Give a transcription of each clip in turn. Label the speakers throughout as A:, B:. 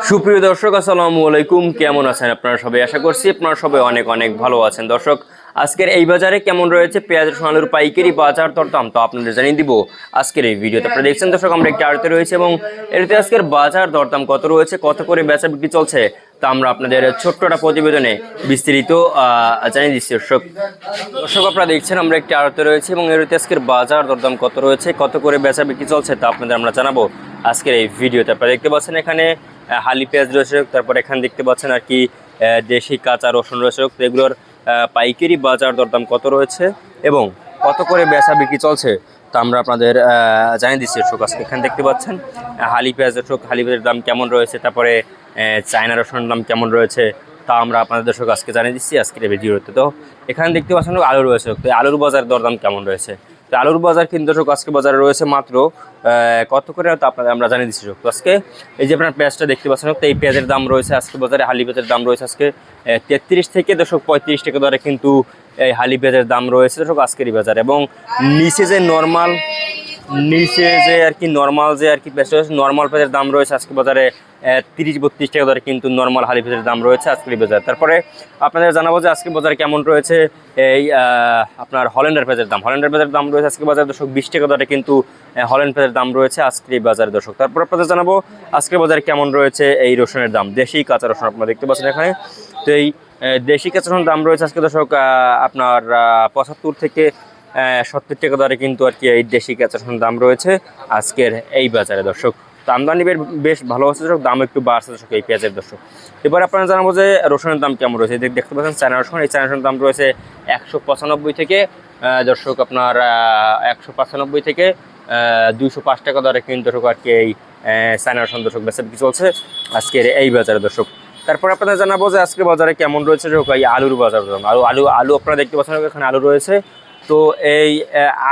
A: সুপ্রিয় দর্শক, আসসালামু আলাইকুম। কেমন আছেন আপনারা সবাই? আশা করছি আপনারা সবাই অনেক অনেক ভালো আছেন। দর্শক, আজকের এই বাজারে কেমন রয়েছে? পেঁয়াজ সোনালুর পাইকারি বাজার দরদাম তো আপনাদের জানিয়ে দিব। আজকের এই ভিডিওতে আপনারা দেখছেন, দর্শক, আমরা একটি আড়তে রয়েছে এবং এটাতে আজকের বাজার দরদাম কত রয়েছে? কত করে বেচা বিক্রি চলছে? তা আমরা আপনাদের ছোট্ট একটা প্রতিবেদনে বিস্তারিত জানিয়ে দিচ্ছি, দর্শক। দর্শক, আপনারা দেখছেন, আমরা একটি আড়তে রয়েছে এবং এটাতে আজকের বাজার দরদাম কত রয়েছে? কত করে বেচা বিক্রি চলছে? তা আপনাদের আমরা জানাব। আজকের এই ভিডিওতে আপনারা দেখতে পাচ্ছেন এখানে হালি পেঁয়াজ রয়েছে তারপর এখানে দেখতে পাচ্ছেন আর কি দেশি কাঁচা রসুন রয়েছে। তো এগুলোর পাইকারি বাজার দরদাম কত রয়েছে এবং কত করে বেচা বিক্রি চলছে, তা আমরা আপনাদের জানিয়ে দিচ্ছি দর্শক আজকে এখানে দেখতে পাচ্ছেন, হালি পেঁয়াজ দর্শক হালি পেঁয়াজের দাম কেমন রয়েছে, তারপরে চায়না রসুনের দাম কেমন রয়েছে, তা আমরা আপনাদের দর্শক আজকে জানিয়ে দিচ্ছি আজকের ভিডিওতে। তো এখানে দেখতে পাচ্ছেন আলু রয়েছে, তো আলুর বাজার দরদাম কেমন রয়েছে? তো আলুর বাজার কিন্তু দর্শক, আজকে বাজারে রয়েছে মাত্র কত করে তো আপনাদের আমরা জানিয়ে দিচ্ছি তো আজকে এই যে আপনার পেঁয়াজটা দেখতে পাচ্ছেন তো এই পেঁয়াজের দাম রয়েছে আজকে বাজারে, হালি পেঁয়াজের দাম রয়েছে আজকে তেত্রিশ থেকে দর্শক পঁয়ত্রিশ টাকা দরে কিন্তু এই হালি পেঁয়াজের দাম রয়েছে দর্শক আজকেরই বাজার। এবং নিচে যে নর্মাল নিচে যে আর কি নর্মাল যে আর কি নর্মাল পেঁয়াজের দাম রয়েছে, আজকে বাজারে তিরিশ বত্রিশ টাকা দরে কিন্তু নর্মাল হালি পেঁয়াজের দাম রয়েছে আজকের বাজার। তারপরে আপনাদের জানাব যে আজকে বাজার কেমন রয়েছে এই আপনার হল্যান্ডের পেঁয়াজের দাম। হল্যান্ডের পেঁয়াজের দাম রয়েছে আজকে বাজার দর্শক বিশ টাকা দরে কিন্তু হল্যান্ড পেঁয়াজের দাম রয়েছে আজকের বাজারে দর্শক। তারপর আপনাদের জানাব আজকের বাজার কেমন রয়েছে এই রসুনের দাম। দেশি কাঁচা রসুন আপনারা দেখতে পাচ্ছেন এখানে। তো এই দেশি কাঁচা রসুন দাম রয়েছে আজকে দর্শক আপনার পঁচাত্তর থেকে সত্তর টাকা দরে কিন্তু আর কি এই দেশি কাঁচা রসুনের দাম রয়েছে আজকের এই বাজারে, দর্শক। তো আমদানি বেশ ভালো হচ্ছে, দর্শক। দাম একটু বাড়ছে, দর্শক, এই পেঁয়াজের, দর্শক। এবার আপনারা জানাব যে রসুনের দাম কেমন রয়েছে। দেখতে পাচ্ছেন, চায়না রসুন, এই চায়না রসুনের দাম রয়েছে একশো পঁচানব্বই থেকে দর্শক, আপনার একশো পঁচানব্বই থেকে দুইশো পাঁচ টাকা দরে কিন্তু, দর্শক, আর কি এই চায়না রসুন, দর্শক বেচা বিক্রি চলছে আজকের এই বাজারে, দর্শক। তারপর আপনাদের জানাব যে আজকে বাজারে কেমন রয়েছে এই আলুর বাজার আলু আলু আলু আপনারা দেখতে পাচ্ছেন, এখানে আলু রয়েছে তো এই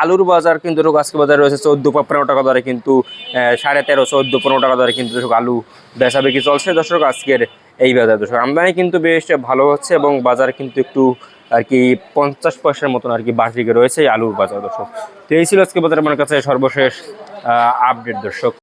A: আলুর বাজার কিন্তু আজকে বাজারে রয়েছে চোদ্দ পনেরো টাকা দরে কিন্তু সাড়ে তেরো, চোদ্দ, পনেরো টাকা দরে কিন্তু দর্শক আলু বেচা বিক্রি চলছে। দর্শক, আজকের এই বাজার দর্শক আমদানি কিন্তু বেশ ভালো হচ্ছে এবং বাজার কিন্তু একটু আর কি পঞ্চাশ পয়সার মতন আর কি বাড়তি রয়েছে আলুর বাজার। দর্শক, তো এই ছিল আজকে বাজার আমার কাছে সর্বশেষ আপডেট। দর্শক